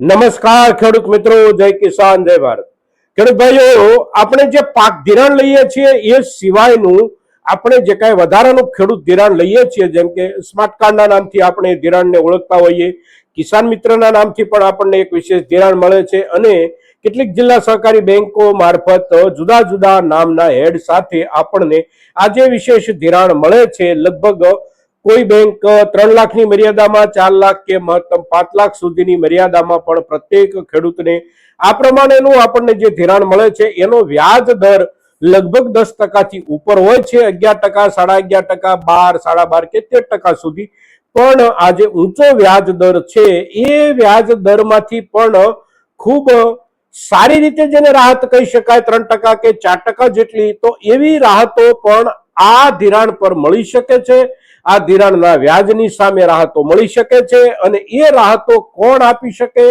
નમસ્કાર ખેડૂત મિત્રો, જય કિસાન, જય ભારત. ખેડૂત ભાઈઓ, આપણે જે પાક ધિરાણ લઈએ છીએ, એ સિવાયનું આપણે જે કાંઈ વધારાનું ખેડૂત ધિરાણ લઈએ છીએ, જેમ કે સ્માર્ટ કાર્ડના નામથી આપણે ધિરાણને ઓળખતા હોઈએ, કિસાન મિત્રના નામથી પણ આપણને એક વિશેષ ધિરાણ મળે છે, અને કેટલીક જિલ્લા સહકારી બેંકો મારફત જુદા જુદા નામના હેડ સાથે આપણને આ જે વિશેષ ધિરાણ મળે છે, લગભગ કોઈ બેંક ત્રણ લાખની મર્યાદામાં, ચાર લાખ કે મહત્તમ પાંચ લાખ સુધીની મર્યાદામાં પણ પ્રત્યેક ખેડૂતને આ પ્રમાણેનું આપણને જે ધિરાણ મળે છે, એનો વ્યાજ દર લગભગ દસ ટકાથી ઉપર હોય છે, અગિયાર ટકા, સાડા અગિયાર ટકા, બાર, સાડા બાર કે તેર ટકા સુધી. પણ આ જે ઊંચો વ્યાજ દર છે, એ વ્યાજ દરમાંથી પણ ખૂબ સારી રીતે જેને રાહત કહી શકાય, ત્રણ ટકા કે ચાર ટકા જેટલી, તો એવી રાહતો પણ આ ધિરાણ પર મળી શકે છે. આ ધિરાણના વ્યાજની સામે રાહતો મળી શકે છે અને એ રાહતો કોણ આપી શકે?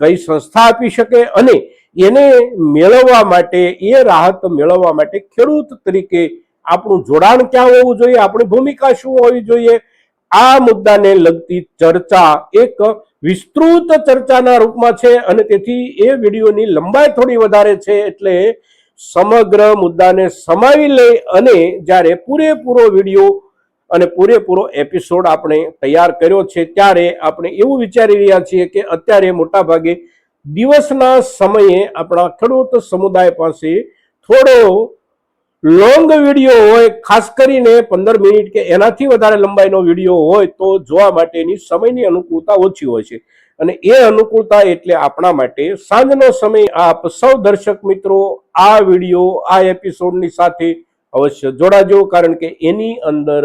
કઈ સંસ્થા આપી શકે? અને એને મેળવવા માટે, એ રાહત મેળવવા માટે ખેડૂત તરીકે આપણું જોડાણ ક્યાં હોવું જોઈએ? આપણી ભૂમિકા શું હોવી જોઈએ? આ મુદ્દાને લગતી ચર્ચા એક વિસ્તૃત ચર્ચાના રૂપમાં છે અને તેથી એ વિડીયોની લંબાઈ થોડી વધારે છે એટલે સમગ્ર મુદ્દાને સમાવી લઈ અને જ્યારે પૂરેપૂરો વીડિયો અને પૂરેપૂરો એપિસોડ આપણે તૈયાર કર્યો છે. ત્યારે આપણે એવું વિચારી રહ્યા છીએ કે અત્યારે મોટાભાગે દિવસના સમયે આપણા ખેડૂત સમુદાય પાસે થોડો લોંગ વીડિયો હોય, ખાસ કરીને પંદર મિનિટ કે એનાથી વધારે લંબાઈનો વીડિયો હોય તો જોવા માટેની સમયની અનુકૂળતા ઓછી હોય છે. અને એ અનુકૂળતા એટલે આપણા માટે સાંજનો સમય આપ સૌ દર્શક મિત્રો આ વીડિયો આ એપિસોડની સાથે અવશ્ય જોડાજો, કારણ કે એની અંદર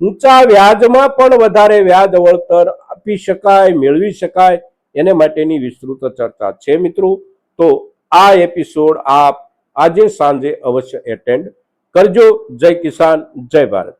ઊંચા વ્યાજમાં પણ વધારે વ્યાજ વળતર આપી શકાય, મેળવી શકાય, એને માટેની વિસ્તૃત ચર્ચા છે મિત્રો. તો આ એપિસોડ આપ આજે સાંજે અવશ્ય એટેન્ડ કરજો. જય કિસાન, જય ભારત.